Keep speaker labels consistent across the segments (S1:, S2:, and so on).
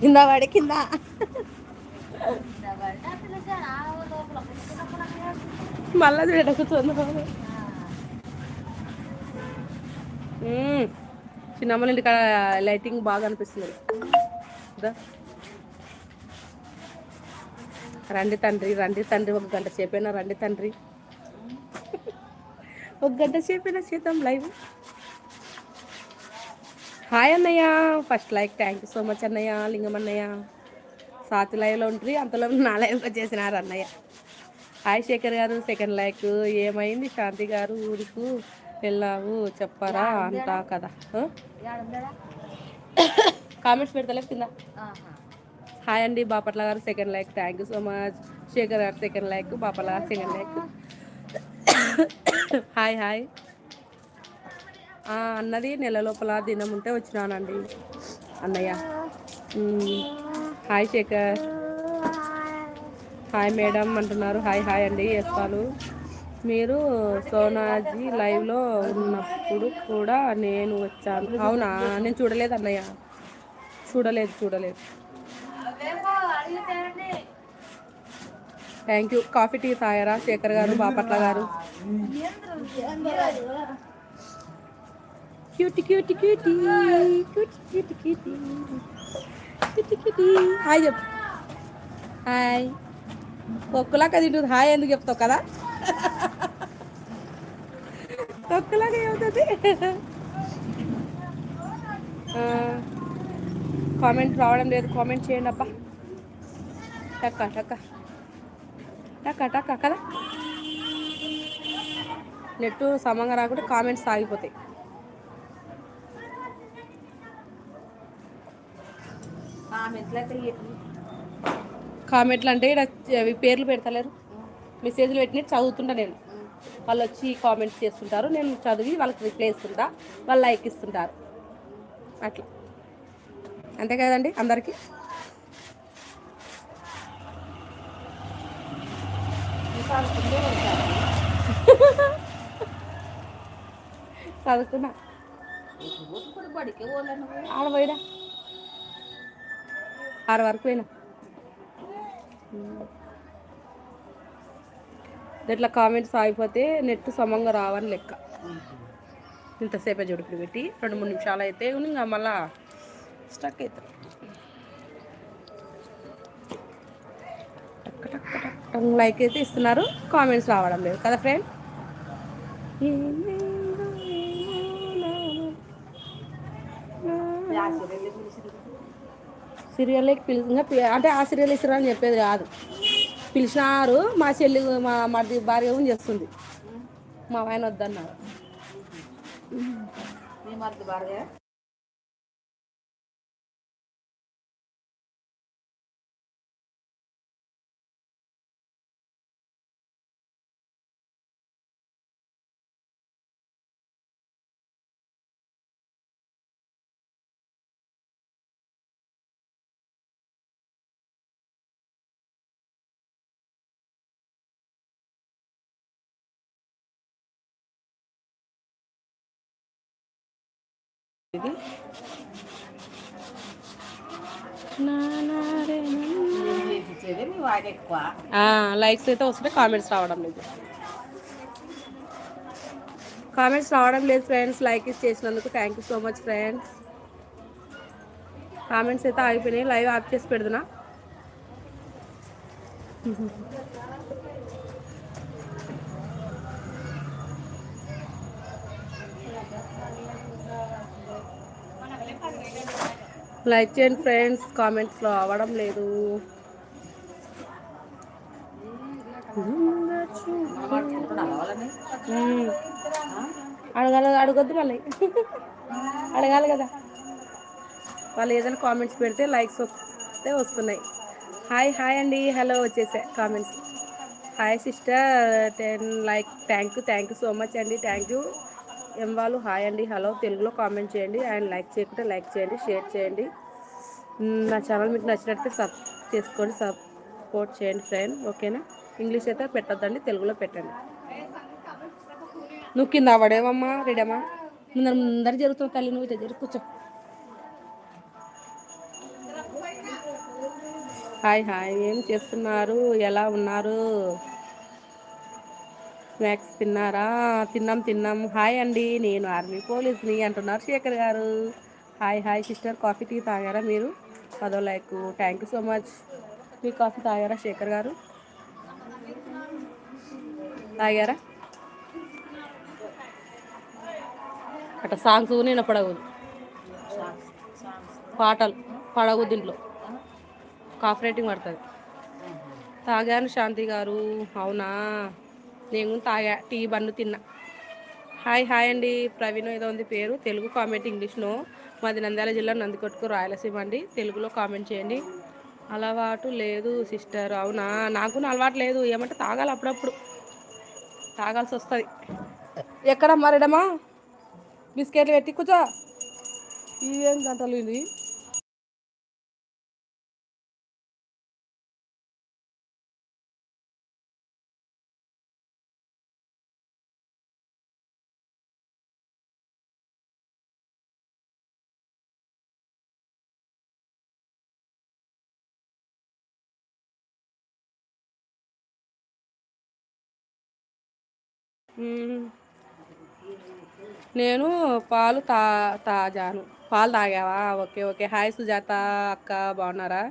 S1: కింద పడి కింద. మళ్ళా చూడ కూర్చోంది ఇక్కడ లైటింగ్ బాగా అనిపిస్తుంది. రండి తండ్రి రండి తండ్రి ఒక గంట సేపైనా రండి తండ్రి. ఒక గంట సేపైనా చేద్దాం లైవ్. హాయ్ అన్నయ్య. First like thank you so much అన్నయ్య. లింగం అన్నయ్య. సాతి లైవ్లో ఉంటుంది అంతలో నా లైవ్ వచ్చేసినారు అన్నయ్య. హాయ్ శేఖర్ గారు సెకండ్ లైక్ ఏమైంది శాంతి గారు ఊరుకు వెళ్ళావు చెప్పారా అంటా కదా? కామెంట్స్ పెడతలే కింద. హాయ్ అండి Bapatla garu second like thank you so much Shekhar garu second like Bapatla గారు సెకండ్ లైక్ హాయ్ హాయ్ అన్నది నెల లోపల దినం ఉంటే వచ్చినానండి. అన్నయ్య. హాయ్ శేఖర్. హాయ్ మేడం అంటున్నారు. హాయ్ హాయ్ అండి. వేస్తాను మీరు సోనాజీ లైవ్లో ఉన్నప్పుడు కూడా నేను వచ్చాను. అవునా? నేను చూడలేదు అన్నయ్య. చూడలేదు చూడలేదు. థ్యాంక్ యూ కాఫీ టీ తాయారా శేఖర్ గారు బాపట్ల గారు? Cutie cutie cutie cutie cutie cutie cutie cutie hi చెప్పు. హాయ్ కుక్కలాగా తింటుంది. హాయ్ ఎందుకు చెప్తావు కదా? కుక్కలాగా ఏమవుతుంది? కామెంట్ రావడం లేదు. కామెంట్ చేయండి అబ్బా. టక్క టక్క. టక్క టక్క కదా? నెట్టు సమంగా రాకుండా కామెంట్స్ ఆగిపోతాయి. కామెంట్లు అంటే అవి పేర్లు పెడతలేరు. మెసేజ్లు పెట్టి చదువుతుంటా నేను. వాళ్ళు వచ్చి కామెంట్స్ చేస్తుంటారు. నేను చదివి వాళ్ళకి రిప్లై ఇస్తుంటా. వాళ్ళు లైక్ ఇస్తుంటారు. అట్లా. అంతే కదండి అందరికీ? చదువుకున్నా ఆడ పోయినా ఆరు వరకు పోయినా. ఇట్లా కామెంట్స్ ఆగిపోతే నెట్ సమంగా రావని లెక్క. ఇంతసేపే జుడుకుడు పెట్టి రెండు మూడు నిమిషాలు అయితే ఇంకా మళ్ళా స్టక్ అవుతుంది లైక్ అయితే ఇస్తున్నారు కామెంట్స్ రావడం లేదు కదా ఫ్రెండ్ సీరియల్కి పిలిచి అంటే ఆ సీరియల్ ఇస్తారు అని చెప్పేది కాదు. పిలిచినారు మా చెల్లి మా మరిది భార్య చేస్తుంది. మా ఆయన వద్దన్నారు. ఇది. లైక్స్ అయితే వస్తుంటే కామెంట్స్ రావడం లేదు. కామెంట్స్ రావడం లేదు ఫ్రెండ్స్ లైక్ చేసినందుకు thank you so much friends comments అయితే ఆగిపోయినాయి లైవ్ ఆఫ్ చేసి పెడుతున్నా. లైక్ చేయండి ఫ్రెండ్స్ కామెంట్స్లో అవ్వడం లేదు. అడగాలి అడగొద్దు మళ్ళీ. అడగాలి కదా. వాళ్ళు ఏదైనా కామెంట్స్ పెడితే లైక్స్ వస్తే వస్తున్నాయి. హాయ్ హాయ్ అండి. హలో వచ్చేసే comments hi sister ten like thank you thank you so much అండి. థ్యాంక్ యూ ఎం వాళ్ళు హాయ్ అండి. హలో తెలుగులో కామెంట్ చేయండి. అండ్ లైక్ చేయకుంటే లైక్ చేయండి షేర్ చేయండి. నా ఛానల్ మీకు నచ్చినట్టు సబ్ చేసుకోండి సపోర్ట్ చేయండి ఫ్రెండ్ ఓకేనా? ఇంగ్లీష్ అయితే పెట్టద్దండి తెలుగులో పెట్టండి. నువ్వు కింద పడేవమ్మా రెడమ్మా. ముందర ముందర జరుగుతుంది తల్లి నువ్వు ఇట్లా జరుగు కూర్చో. Hi hi. ఏం చేస్తున్నారు? ఎలా ఉన్నారు? స్నాక్స్ తిన్నారా? తిన్నాం తిన్నాం. హాయ్ అండి. నేను ఆర్మీ పోలీస్ని అంటున్నారు Shekhar garu. Hi hi sister. Coffee tea తాగారా మీరు? పదో like thank you so much. Me coffee తాగారా శేఖర్ గారు? తాగారా? అట్లా సాంగ్స్ నేను పడగదు పాటలు పడగదు దీంట్లో. కాఫీ రేటింగ్ పడుతుంది. తాగాను శాంతి గారు. అవునా? నేను తాగా టీ బండు తిన్నా. హాయ్ హాయ్ అండి. ప్రవీణ్ ఏదో ఉంది పేరు. తెలుగు కామెంట్ ఇంగ్లీష్లో. మాది నంద్యాల జిల్లా నందికొట్టుకు రాయలసీమ అండి. తెలుగులో కామెంట్ చేయండి. అలవాటు లేదు సిస్టర్. అవునా? నాకు అలవాటు లేదు. ఏమంటే తాగాలి అప్పుడప్పుడు. తాగాల్సి వస్తుంది. ఎక్కడ మరడమా బిస్కెట్లు పెట్టి కూర్చో. ఇవేం గంటలు ఇది? నేను పాలు తా తాజాను. పాలు తాగావా? Okay okay. హాయ్ సుజాత అక్క బాగున్నారా?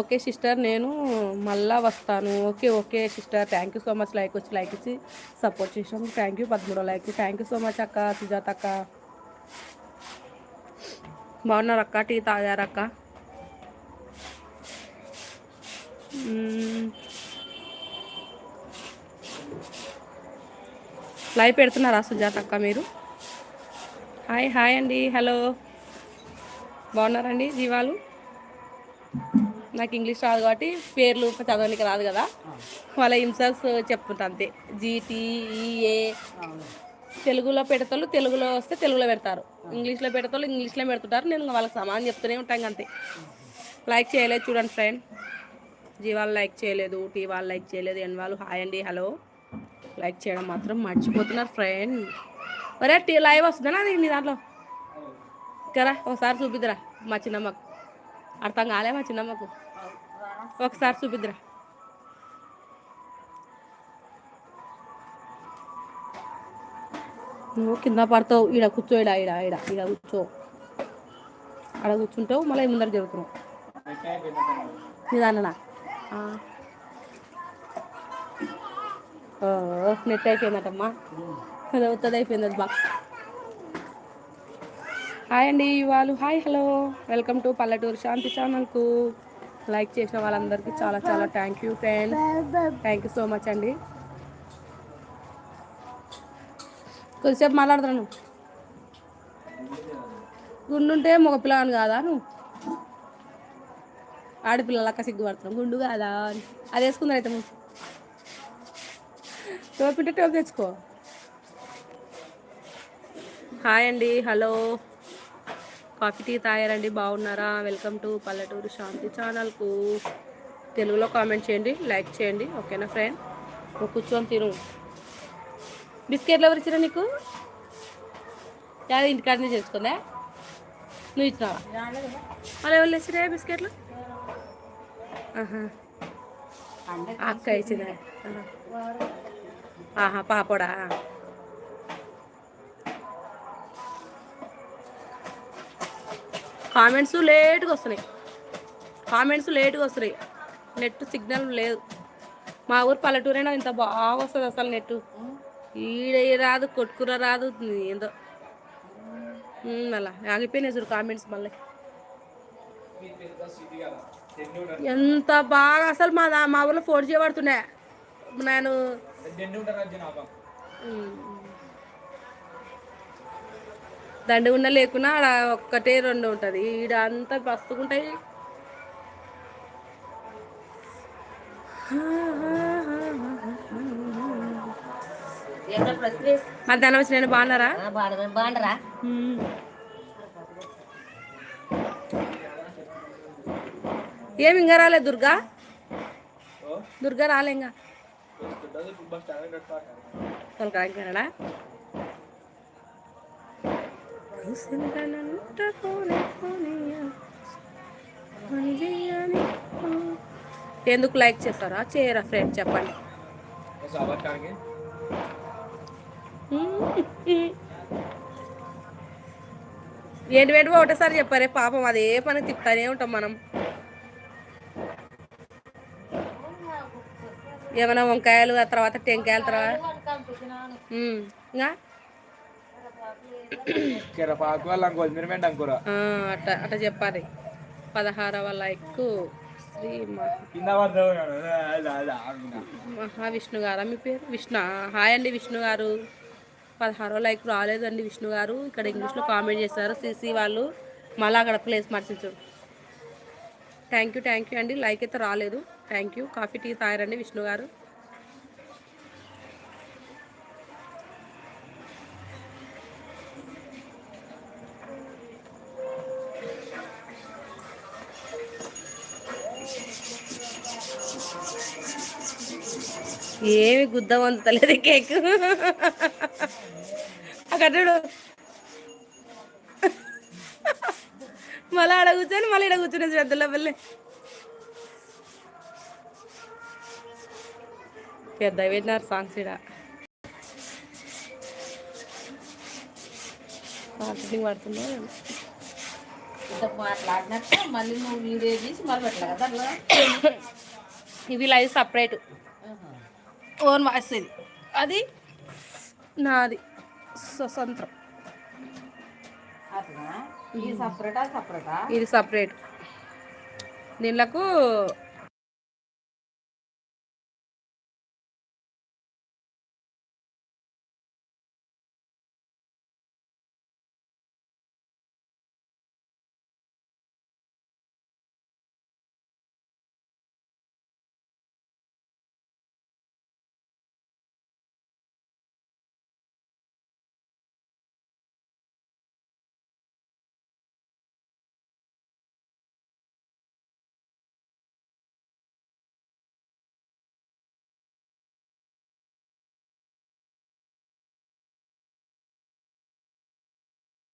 S1: ఓకే సిస్టర్ నేను మళ్ళా వస్తాను. Okay okay sister. Thank you so much like వచ్చి లైక్ ఇచ్చి సపోర్ట్ చేసాం థ్యాంక్ యూ పదమూడో like thank you so much అక్క సుజాత అక్క. బాగున్నారు అక్క? టీ తాగారక్క లైవ్ పెడుతున్నారా సుజాత అక్క మీరు. హాయ్ హాయ్ అండి. హలో. బాగున్నారండి జీవాలు? నాకు ఇంగ్లీష్ రాదు కాబట్టి పేర్లు చదవడానికి రాదు కదా. వాళ్ళ హింసస్ చెప్తుంటా అంతే. జీటీఈఏ తెలుగులో పెడతారు తెలుగులో వస్తే తెలుగులో పెడతారు. ఇంగ్లీష్లో పెడతారు ఇంగ్లీష్లో పెడుతుంటారు. నేను వాళ్ళకి సమానం చెప్తూనే ఉంటాను అంతే. లైక్ చేయలేదు చూడండి ఫ్రెండ్. జీవాలు లైక్ చేయలేదు టీ వాళ్ళు లైక్ చేయలేదు ఎన్ వాళ్ళు. హాయ్ అండి. హలో. లైక్ చేయడం మాత్రం మర్చిపోతున్నారు ఫ్రెండ్ మరే టీ లైవ్ వస్తుందా అది నీ దాంట్లో? కదా ఒకసారి చూపిద్దురా మా చిన్నమ్మకు. అర్థం కాలే మా చిన్నమ్మకు. ఒకసారి చూపిద్దురా. నువ్వు కింద పడతావు ఈడ కూర్చో ఈడ ఈడ ఈడ ఈడ కూర్చో. ఆడ కూర్చుంటావు మళ్ళీ ముందర జరుగుతున్నావు. నీ దాంట్లోనా? నెట్ అయిపోయిందటమ్మా. అది అవుతుంది అయిపోయింది అది బాక్స్. హాయ్ అండి వాళ్ళు హాయ్ హలో. వెల్కమ్ టు పల్లెటూరు శాంతి ఛానల్కు. లైక్ చేసిన వాళ్ళందరికీ చాలా చాలా thank you friend thank you so much అండి. కొద్దిసేపు మాట్లాడుతున్నాను గుండుంటే మగ పిల్లని కాదా నువ్వు? ఆడపిల్లలక్క సిగ్గుపడుతున్నావు గుండు కాదా అని. అది వేసుకుందా అయితే టోప్ తెచ్చుకో. హాయ్ అండి హలో. కాఫీ టీ తాగారండి బాగున్నారా? వెల్కమ్ టు పల్లెటూరు శాంతి ఛానల్కు. తెలుగులో కామెంట్ చేయండి లైక్ చేయండి ఓకేనా ఫ్రెండ్? నువ్వు కూర్చొని తిను. బిస్కెట్లు ఎవరు ఇచ్చినా నీకు? యాద నుంచి తెచ్చుకుందా? నువ్వు ఇచ్చినావా? వాళ్ళు ఎవరు ఇచ్చినా బిస్కెట్లు? అక్క ఇచ్చిందా ఆహా పాపడా కామెంట్స్ లేట్గా వస్తున్నాయి. కామెంట్స్ లేట్గా వస్తున్నాయి. నెట్ సిగ్నల్ లేదు. మా ఊరు పల్లెటూరైనా ఇంత బాగా వస్తుంది అసలు నెట్ ఈడ రాదు కొట్టుకుర రాదు ఏందో. అలా. ఆగిపోయినాయి చూడు కామెంట్స్ మళ్ళీ. ఎంత బాగా అసలు మా మా ఊళ్ళో ఫోర్ జీ పడుతున్నాయి. నేను దండ ఉన్న లేకున్నా ఆడ ఒక్కటే రెండు ఉంటుంది. ఈడ అంతా పస్తుకుంటాయి మధ్యాహ్నం వచ్చిన బాగున్నారా? బాగున్నారా? ఏమి ఇంకా రాలేదు దుర్గా? దుర్గా రాలే ఇంకా. ఎందుకు లైక్ చేస్తారా? చేయరా ఫ్రెండ్ చెప్పండి. ఏంటి ఏంటి ఒకటేసారి చెప్పారే పాపం అదే పని తిప్పుతానే ఉంటాం మనం. ఏమైనా వంకాయలు ఆ తర్వాత టెంకాయల తర్వాత? ఇంకా? అట్ట అట్ట చెప్పాలి. పదహారవ లైక్ శ్రీ. మహావిష్ణు గారా మీ పేరు? విష్ణు. హాయ్ అండి విష్ణు గారు. పదహారో లైక్ రాలేదండి విష్ణు గారు. ఇక్కడ ఇంగ్లీష్లో కామెంట్ చేశారు. సిసి వాళ్ళు మళ్ళీ అక్కడ ప్లేస్ మార్చించు. థ్యాంక్ యూ థ్యాంక్ యూ అండి. లైక్ అయితే రాలేదు. Thank you. కాఫీ టీ తాగారండి విష్ణు గారు. ఏమి గుద్దం అందుతలేదు కేక్. అక్కడ మళ్ళీ ఆడ కూర్చొని మళ్ళీ ఇక్కడ కూర్చునే శ్రద్ధలో వెళ్ళి పెద్ద విన్నారు సాంగ్స్ ఇక్కడ మార్కెటింగ్
S2: మాట్లాడినట్టు మళ్ళీ నువ్వు వీడియో తీసి మళ్ళీ పెట్టలే కదా
S1: ఇవి లైవ్ సపరేట్. ఓన్ వాయిస్ ఇది. అది? నాది. స్వతంత్రం.
S2: ఇది సపరేటా సపరేటా?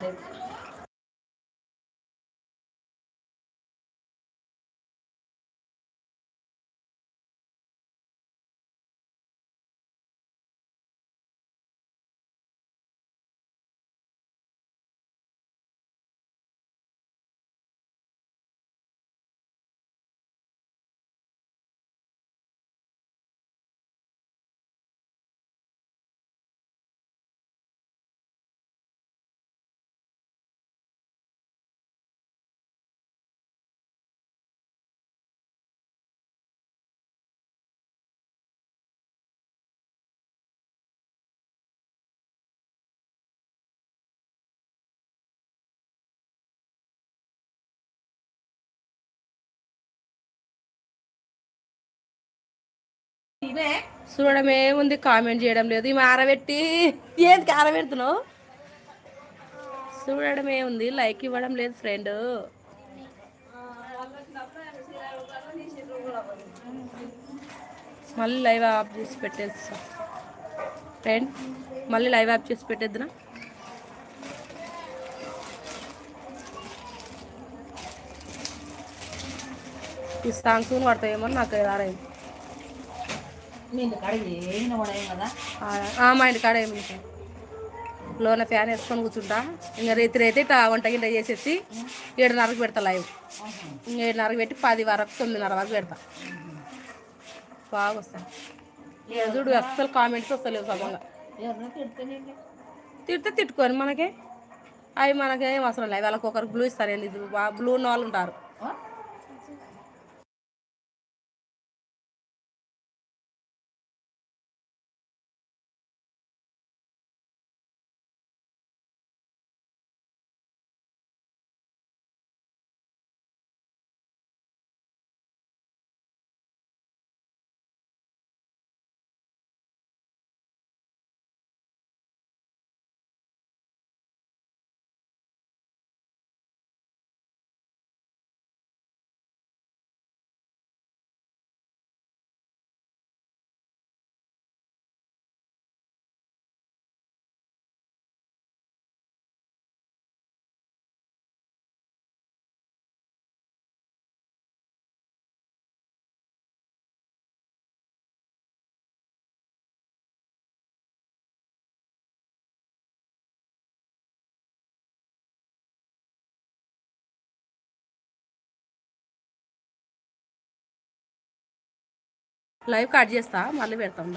S1: ఇది సపరేట్ ఉంది చూడడం ఏముంది కామెంట్ చేయడం లేదు. ఈ ఆరబెట్టి ఏంది ఆరబెడుతున్నావు చూడడం ఏముంది లైక్ ఇవ్వడం లేదు ఫ్రెండ్. మళ్ళీ లైవ్ ఆఫ్ చేసి పెట్టేస్తా. ఫ్రెండ్ మళ్ళీ లైవ్ ఆఫ్ చేసి పెట్టేద్దునా? ఈ సాంగ్స్ పడతాయేమో నాకు రాలేదు
S2: మీ ఇంటి కాడ
S1: ఏమి లోన ఫ్యాన్ వేసుకొని కూర్చుంటా. ఇంకా రేతి రేతి ఇట్లా వంట గింట చేసేసి ఏడున్నరకు పెడతా లైవ్. ఇంకా ఏడున్నరకు పెట్టి పది వరకు తొమ్మిదిన్నర వరకు పెడతా. బాగా వస్తాయి. ఇక చూడు అస్సలు కామెంట్స్ వస్తలేవు సమంగా
S2: ఎవరినో తిడితే
S1: తిట్టుకొని మనకే. అవి మనకేం అవసరం లేదు. వాళ్ళకి ఒకరికి బ్లూ ఇస్తారు ఏంది బ్లూ ఉన్న వాళ్ళు ఉంటారు. లైవ్ కట్ చేస్తా మళ్ళీ పెడతాం